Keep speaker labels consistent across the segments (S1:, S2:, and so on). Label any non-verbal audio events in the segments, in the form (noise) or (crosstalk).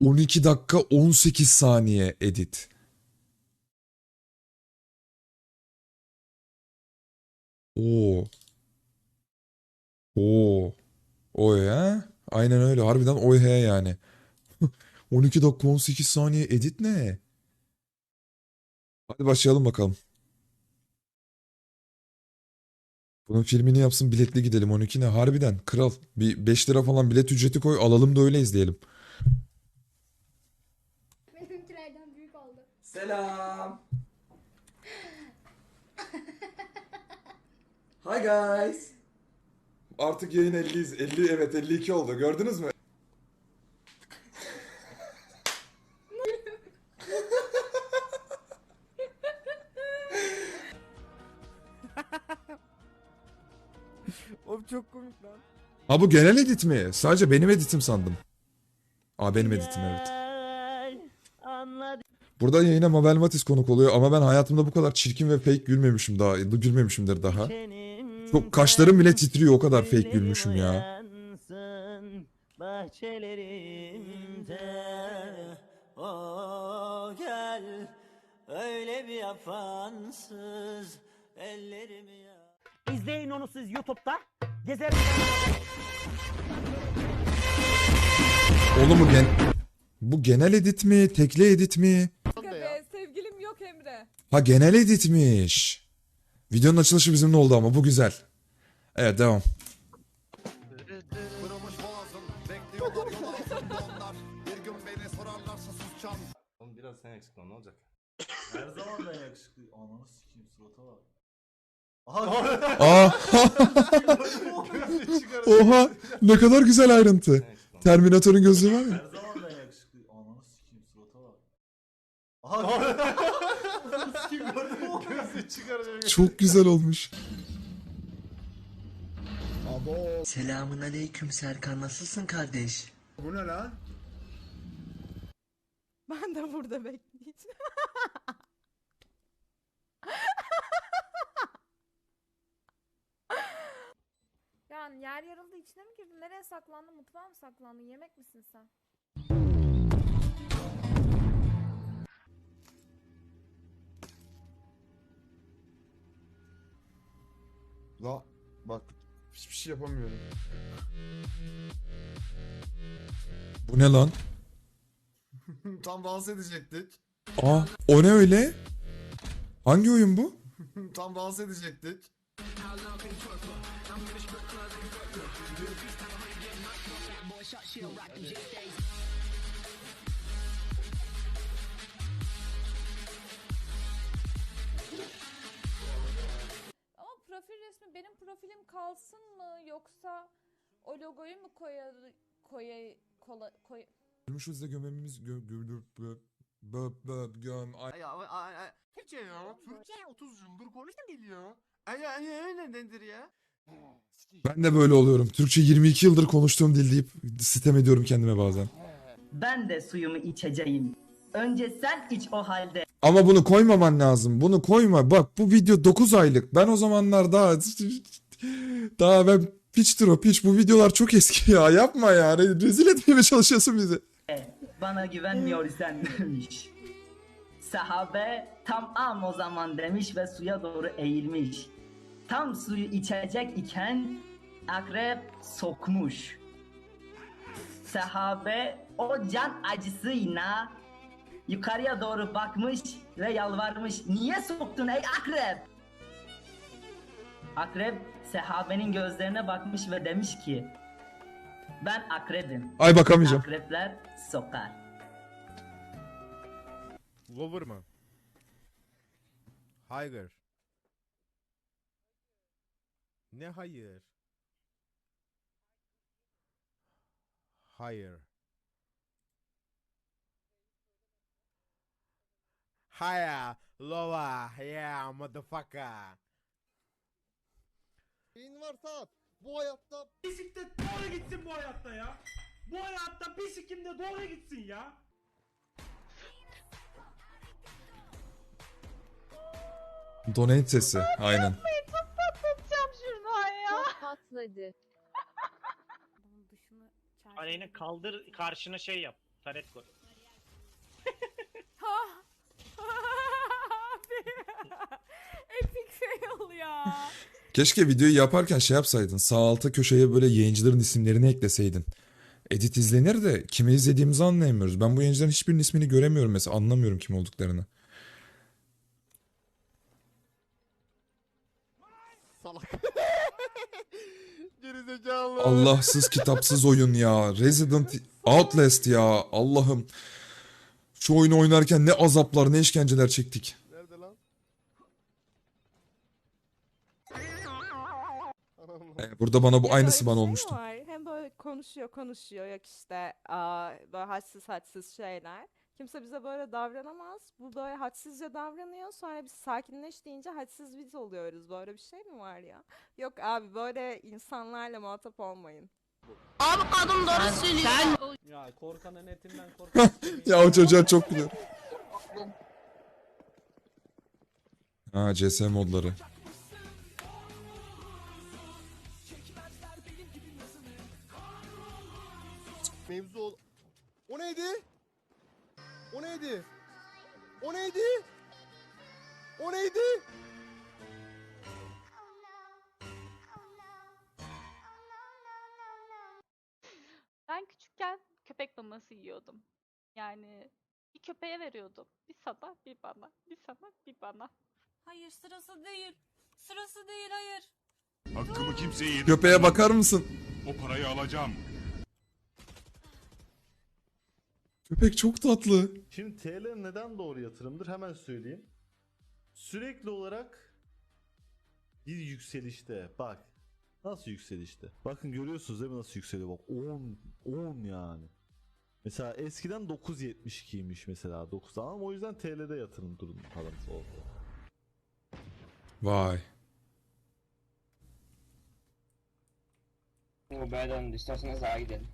S1: 12 dakika 18 saniye edit. Oo. Oo. O ya. Aynen öyle. Harbiden oy he yani. (laughs) 12 dakika 18 saniye edit ne? Hadi başlayalım bakalım. Bunun filmini yapsın biletli gidelim 12 ne? Harbiden kral. Bir 5 lira falan bilet ücreti koy alalım da öyle izleyelim.
S2: Benimkilerden büyük oldu.
S3: Selam. Hi guys.
S1: Artık yayın 50 50 evet 52 oldu gördünüz mü?
S4: Oğlum çok komik lan.
S1: Ha bu genel edit mi? Sadece benim editim sandım. Aa benim editim evet. Burada yayına Mabel Matiz konuk oluyor ama ben hayatımda bu kadar çirkin ve fake gülmemişim daha. Gülmemişimdir daha. Çok kaşlarım bile titriyor o kadar fake gülmüşüm ya.
S5: Bahçelerimde o gel öyle bir yapansız ellerimi ya.
S6: İzleyin onu siz YouTube'da. Gezerim.
S1: Oğlum bu gen bu genel edit mi? Tekli edit mi?
S4: Be, sevgilim yok Emre.
S1: Ha genel editmiş. Videonun açılışı bizimle oldu ama bu güzel. Evet devam.
S7: Oğlum biraz sen yakışıklı ol, ne olacak?
S8: Her zaman ben yakışıklı. Ananı sikeyim surata bak.
S1: Aa
S8: Çıkarın.
S1: oha ne kadar güzel ayrıntı.
S7: Sen yakışıklı.
S1: Terminator'un gözlüğü var ya.
S8: Her zaman ben yakışıklı. Ananı sikeyim surata bak. Aha. (laughs) Gözü çıkaracak.
S1: Çok güzel olmuş.
S5: Selamun aleyküm Serkan nasılsın kardeş?
S9: Bu ne lan?
S4: Ben de burada bekleyeceğim. (laughs) yani yer yarıldı içine mi girdin? Nereye saklandın? Mutfağa mı saklandın? Yemek misin sen?
S9: La bak hiçbir şey yapamıyorum
S1: Bu ne lan? (laughs)
S9: Tam dans edecektik
S1: Aa o ne öyle? Hangi oyun bu? (laughs)
S9: Tam dans edecektik
S4: profil resmi benim profilim kalsın mı yoksa o logoyu mu koya koya kola, koy
S1: Gülmüşüz gömemiz gö gö gö bö bö göm ay
S9: Ya ay ay Türkçe ya Türkçe 30 yıldır konuştum geliyor Ay ay öyle nedir ya
S1: Ben de böyle oluyorum. Türkçe 22 yıldır konuştuğum dil deyip sitem ediyorum kendime bazen.
S5: Ben de suyumu içeceğim. Önce sen iç o halde.
S1: Ama bunu koymaman lazım. Bunu koyma. Bak bu video 9 aylık. Ben o zamanlar daha daha ben piçtir o piç. Bu videolar çok eski ya. Yapma ya. Re- Rezil etmeye çalışıyorsun bizi?
S5: Bana güvenmiyorsan demiş. Sahabe tam am o zaman demiş ve suya doğru eğilmiş. Tam suyu içecek iken akrep sokmuş. Sahabe o can acısıyla yukarıya doğru bakmış ve yalvarmış. Niye soktun ey akrep? Akrep sahabenin gözlerine bakmış ve demiş ki ben akrebim.
S1: Ay bakamayacağım.
S5: Akrepler sokar.
S4: Lover mı? Hayır. Ne hayır? Hayır. Haya, lova, yeah, motherfucker.
S9: Beyin varsa bu hayatta
S6: Bisiklet doğru gitsin bu hayatta ya. Bu hayatta bisiklet de doğru gitsin ya.
S1: Donate sesi. Aynen.
S2: Patladı.
S6: Aleyna kaldır karşına şey yap. Taret gol.
S1: Keşke videoyu yaparken şey yapsaydın. Sağ alta köşeye böyle yayıncıların isimlerini ekleseydin. Edit izlenir de kimi izlediğimizi anlayamıyoruz. Ben bu yayıncıların hiçbirinin ismini göremiyorum mesela. Anlamıyorum kim olduklarını.
S9: Salak. (laughs) Gerizekalı.
S1: Allahsız kitapsız oyun ya. Resident Outlast ya. Allah'ım. Şu oyunu oynarken ne azaplar ne işkenceler çektik. Ee, Burada bana bu
S10: Ya
S1: aynısı
S10: böyle
S1: bana
S10: bir şey
S1: olmuştu.
S10: var. Hem böyle konuşuyor konuşuyor yok işte aa, böyle hadsiz hadsiz şeyler. Kimse bize böyle davranamaz. Bu böyle hadsizce davranıyor. Sonra biz sakinleş deyince hadsiz biz oluyoruz. Böyle bir şey mi var ya? Yok abi böyle insanlarla muhatap olmayın.
S6: Ya korkanın etinden (laughs) korkan.
S1: Ya o çocuğa çok güzel. Ha CS modları.
S9: Mevzu ol... O neydi? O neydi? O neydi? O neydi?
S4: Ben küçükken köpek maması yiyordum. Yani bir köpeğe veriyordum. Bir sana, bir bana, bir sana, bir bana. Hayır sırası değil. Sırası değil hayır.
S11: Hakkımı kimseye yedirmem.
S1: Köpeğe bakar mısın?
S11: O parayı alacağım.
S1: Köpek çok tatlı.
S8: Şimdi TL neden doğru yatırımdır hemen söyleyeyim. Sürekli olarak bir yükselişte bak nasıl yükselişte. Bakın görüyorsunuz değil mi nasıl yükseliyor bak 10 10 yani. Mesela eskiden 9.72'ymiş mesela 9 ama o yüzden TL'de yatırım durum parası oldu.
S1: Vay.
S5: Bu böyle döndü. İsterseniz daha gidelim.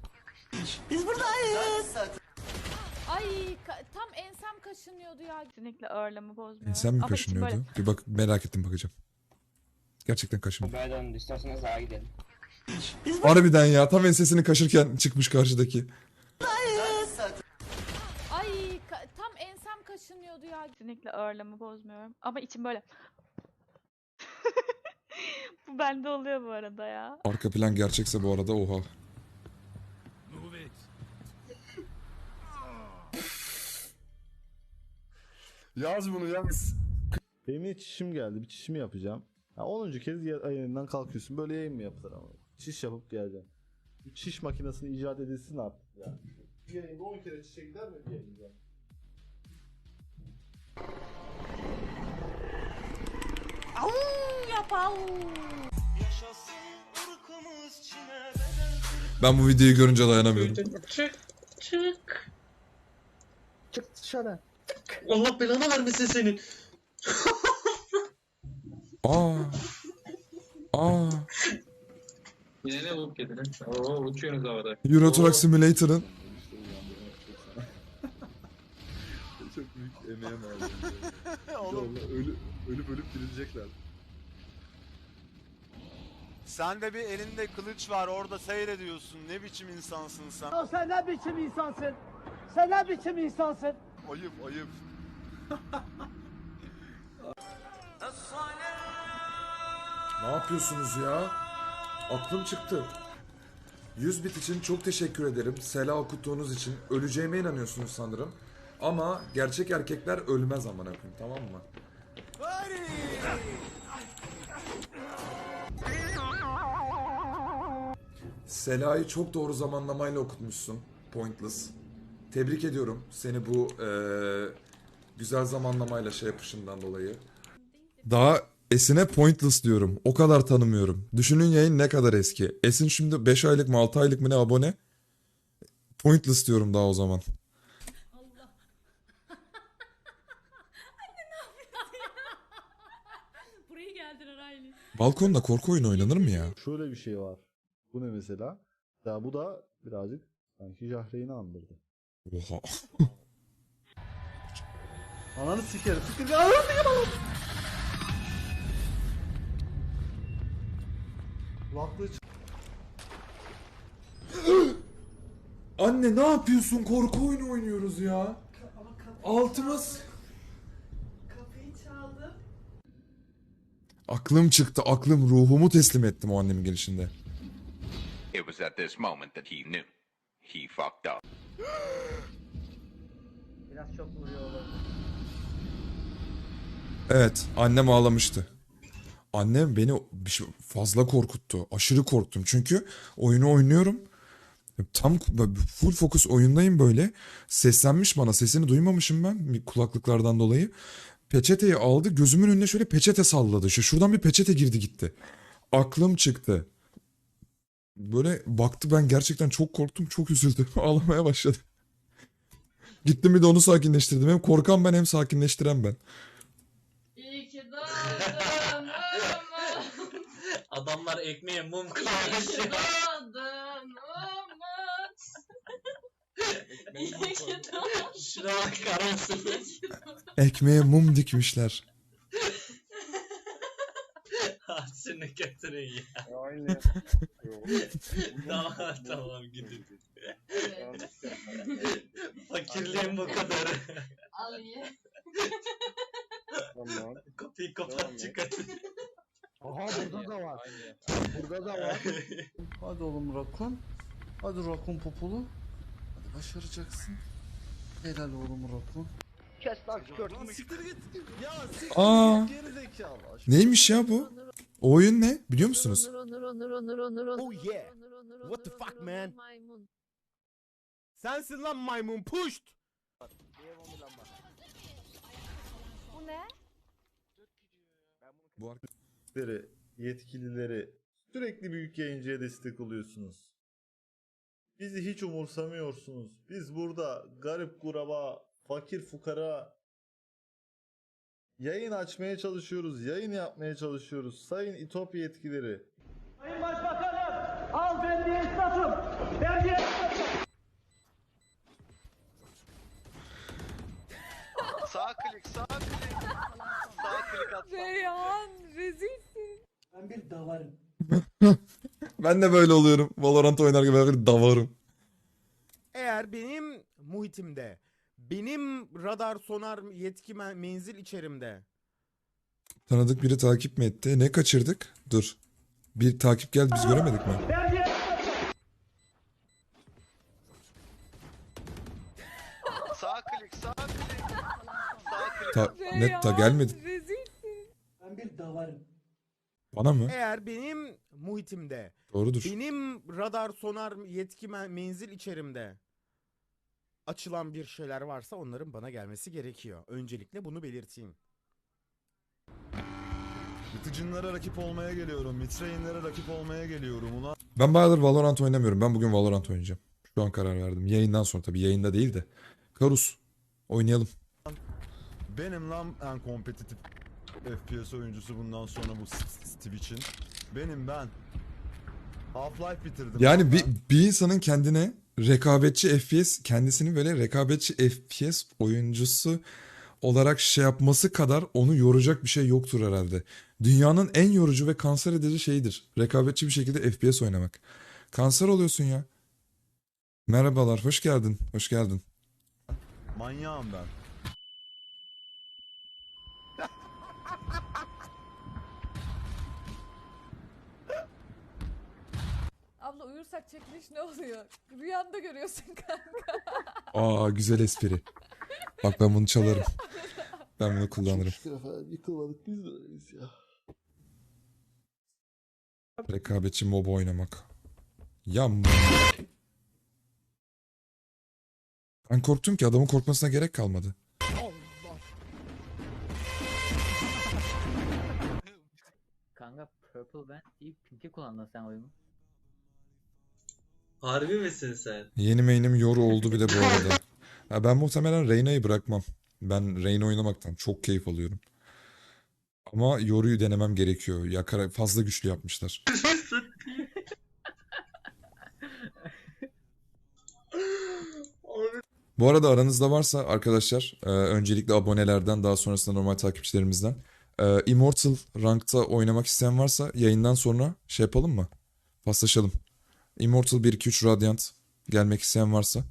S4: Ay ka- tam ensem kaşınıyordu ya. Kesinlikle ağırlığımı bozmuyor.
S1: Ensem mi
S4: Ama içim böyle-
S1: kaşınıyordu? Bir bak merak ettim bakacağım. Gerçekten kaşınıyor.
S5: Böyle döndü. İsterseniz daha gidelim.
S1: Harbiden ya tam ensesini kaşırken çıkmış karşıdaki.
S4: Ay ka- tam ensem kaşınıyordu ya. Kesinlikle ağırlığımı bozmuyorum. Ama içim böyle. (laughs) bu bende oluyor bu arada ya.
S1: Arka plan gerçekse bu arada oha.
S9: Yaz bunu yaz.
S8: Benim de çişim geldi bir çişimi yapacağım. Ha, 10. kez ya- yayından kalkıyorsun böyle yayın mı yapılır ama. Çiş yapıp geleceğim. Bu çiş makinesini icat edilsin artık ya. Bir yayında 10 kere çişe gider mi bir yayında?
S1: Ben bu videoyu görünce dayanamıyorum.
S6: Çık çık.
S9: Çık dışarı.
S6: Allah belanı vermesin senin. (laughs)
S1: Aa. Aa.
S6: Yine ne bulup getirin? Oo uçuyorsunuz havada.
S1: Euro Truck Simulator'ın (laughs)
S8: Çok büyük emeğe mal (laughs)
S9: Oğlum
S8: ölüp, ölüp ölüp dirilecekler.
S9: sen de bir elinde kılıç var orada seyrediyorsun. Ne biçim insansın sen?
S6: Sen ne biçim insansın? Sen ne biçim insansın?
S9: Ayıp ayıp.
S1: Ne yapıyorsunuz ya? Aklım çıktı. 100 bit için çok teşekkür ederim. Sela okuttuğunuz için. Öleceğime inanıyorsunuz sanırım. Ama gerçek erkekler ölmez amına koyayım tamam mı? Sela'yı çok doğru zamanlamayla okutmuşsun. Pointless. Tebrik ediyorum seni bu eee, güzel zamanlamayla şey yapışından dolayı. Daha Esin'e Pointless diyorum. O kadar tanımıyorum. Düşünün yayın ne kadar eski. Esin şimdi 5 aylık mı 6 aylık mı ne abone? Pointless diyorum daha o zaman. Balkonda korku oyunu oynanır mı ya?
S8: Şöyle bir şey var. Bu ne mesela? Ya bu da birazcık sanki Jahreyn'i andırdı.
S1: Oha. (laughs)
S8: Ananı sikerim. Sikerim. Ananı sikerim. Kulaklığı çık- (gasps)
S1: Anne ne yapıyorsun? Korku oyunu oynuyoruz ya. Altımız. Aklım çıktı. Aklım ruhumu teslim ettim o annemin gelişinde.
S11: It was at this moment that he knew. He fucked up.
S5: Biraz çok vuruyor olabilir.
S1: Evet, annem ağlamıştı. Annem beni şey- fazla korkuttu. Aşırı korktum. Çünkü oyunu oynuyorum. Tam full fokus oyundayım böyle. Seslenmiş bana. Sesini duymamışım ben kulaklıklardan dolayı. Peçeteyi aldı. Gözümün önüne şöyle peçete salladı. Şu şuradan bir peçete girdi gitti. Aklım çıktı. Böyle baktı ben gerçekten çok korktum. Çok üzüldüm. (laughs) Ağlamaya başladı. Gittim bir de onu sakinleştirdim. Hem korkan ben hem sakinleştiren ben.
S2: Umut. (laughs)
S6: Adamlar ekmeğe mum
S2: İyi ki doğdun Umut. İyi ki doğdun.
S6: Şuna bak karasın.
S1: Ekmeğe mum dikmişler.
S6: Seni getirin ya.
S9: Aynen. (laughs)
S6: tamam tamam gidin.
S2: Evet.
S6: Fakirliğin bu kadarı.
S2: Al ye. (laughs)
S9: tamam. (laughs)
S6: Kapıyı
S9: Devam
S6: kapat
S9: et.
S6: çıkart. (laughs)
S9: Aha burada da var. Burada da var. (laughs) Hadi oğlum rakun. Hadi rakun populu. Hadi başaracaksın. Helal oğlum rakun.
S5: Kes lan
S9: Lan siktir git. Ya siktir
S1: Aa.
S9: git geri zekalı.
S1: Neymiş ya bu? O oyun ne? Biliyor musunuz?
S9: Oh yeah. What the fuck man? Sensin lan maymun puşt.
S10: Bu ne?
S1: Bu
S8: Yetkilileri, yetkilileri sürekli büyük yayıncıya destek oluyorsunuz. Bizi hiç umursamıyorsunuz. Biz burada garip kuraba, fakir fukara yayın açmaya çalışıyoruz, yayın yapmaya çalışıyoruz. Sayın İtopya yetkilileri.
S6: Sayın Başbakanım al ben diye esnafım. Ben diye
S9: Sağ klik sağ klik. Sağ.
S10: Reyhan rezilsin.
S6: Ben bir davarım.
S1: Ben de böyle oluyorum. Valorant oynarken böyle davarım.
S12: Eğer benim muhitimde, benim radar sonar yetki men- menzil içerimde
S1: Tanıdık biri takip mi etti? Ne kaçırdık? Dur. Bir takip geldi biz göremedik mi?
S6: Ben
S9: Sağ klik sağ klik. Sağ klik.
S1: Ta net ta gelmedi.
S6: Bir davarım.
S1: Bana mı?
S12: eğer benim muhitimde,
S1: Doğrudur.
S12: benim radar sonar yetki men- menzil içerimde açılan bir şeyler varsa onların bana gelmesi gerekiyor. Öncelikle bunu belirteyim.
S8: Bitichinlere rakip olmaya geliyorum. Mitreinlere rakip olmaya geliyorum. Ulan
S1: Ben bayağıdır Valorant oynamıyorum. Ben bugün Valorant oynayacağım. Şu an karar verdim. Yayından sonra tabii yayında değil de. Karus. Oynayalım.
S8: benim lan en kompetitif FPS oyuncusu bundan sonra bu Twitch'in. Benim ben. Half-Life bitirdim.
S1: Yani bir, bir insanın kendine rekabetçi FPS, kendisini böyle rekabetçi FPS oyuncusu olarak şey yapması kadar onu yoracak bir şey yoktur herhalde. Dünyanın en yorucu ve kanser edici şeyidir. Rekabetçi bir şekilde FPS oynamak. Kanser oluyorsun ya. Merhabalar, hoş geldin. Hoş geldin.
S8: Manyağım ben. (laughs)
S10: Abla uyursak çekiliş ne oluyor? Rüyanda görüyorsun kanka. (laughs)
S1: Aa güzel espri. Bak ben bunu çalarım. Ben bunu kullanırım.
S9: Şükür efendim yıkılmadık biz de öyleyiz ya.
S1: Rekabetçi mob oynamak. Ya m- Ben korktum ki adamın korkmasına gerek kalmadı.
S5: Purple Band deyip Pink'i kullandın sen oyunu.
S6: Harbi misin sen?
S1: Yeni main'im Yoru oldu bile bu arada. Ha, ben muhtemelen Reyna'yı bırakmam. Ben Reyna oynamaktan çok keyif alıyorum. Ama Yoru'yu denemem gerekiyor. Ya kara- fazla güçlü yapmışlar. (laughs) Bu arada aranızda varsa arkadaşlar e, öncelikle abonelerden daha sonrasında normal takipçilerimizden e, Immortal Rank'ta oynamak isteyen varsa yayından sonra şey yapalım mı? Paslaşalım. Immortal 1-2-3 Radiant Gelmek isteyen varsa.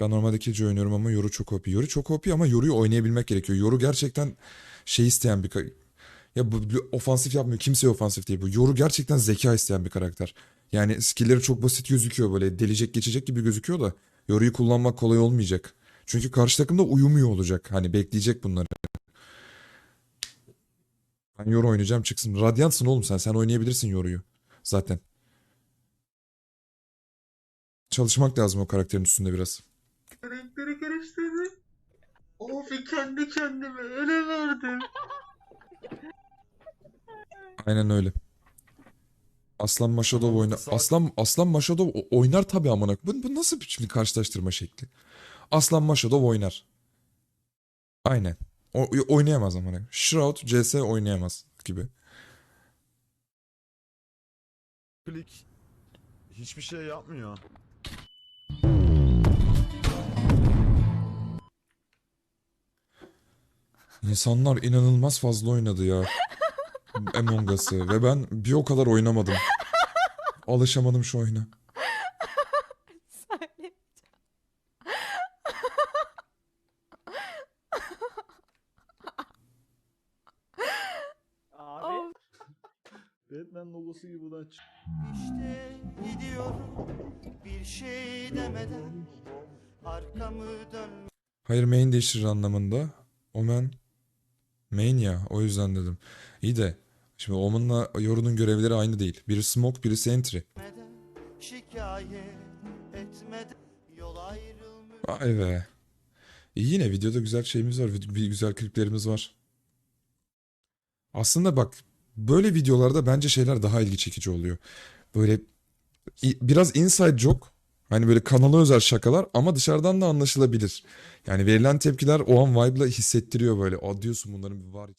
S1: Ben normalde Killjoy oynuyorum ama Yoru çok OP. Yoru çok OP ama Yoru'yu oynayabilmek gerekiyor. Yoru gerçekten şey isteyen bir ya bu, bu ofansif yapmıyor. Kimseye ofansif değil bu. Yoru gerçekten zeka isteyen bir karakter. Yani skill'leri çok basit gözüküyor böyle. Delecek geçecek gibi gözüküyor da Yoru'yu kullanmak kolay olmayacak. Çünkü karşı takımda uyumuyor olacak. Hani bekleyecek bunları. Ben Yoru oynayacağım çıksın. Radiantsın oğlum sen. Sen oynayabilirsin Yoru'yu. Zaten. Çalışmak lazım o karakterin üstünde biraz.
S6: Renkleri karıştırdı. Of kendi kendime ele verdim.
S1: Aynen öyle. Aslan Maşadov oynar. Aslan Aslan Maşadov oynar tabii amına. Bu, bu nasıl bir şimdi karşılaştırma şekli? Aslan Maşadov oynar. Aynen. O, oynayamaz amına. Shroud CS oynayamaz gibi.
S8: Klik hiçbir şey yapmıyor.
S1: İnsanlar inanılmaz fazla oynadı ya. (laughs) Among Us'ı ve ben bir o kadar oynamadım. Alışamadım şu oyuna. Hayır main değiştirir anlamında. Omen main ya o yüzden dedim. İyi de şimdi Omen'la Yoru'nun görevleri aynı değil. Biri smoke birisi entry. Vay be. İyi yine videoda güzel şeyimiz var. bir güzel kliplerimiz var. Aslında bak böyle videolarda bence şeyler daha ilgi çekici oluyor. Böyle biraz inside joke. Hani böyle kanala özel şakalar ama dışarıdan da anlaşılabilir. Yani verilen tepkiler o an vibe'la hissettiriyor böyle. Aa diyorsun bunların bir var.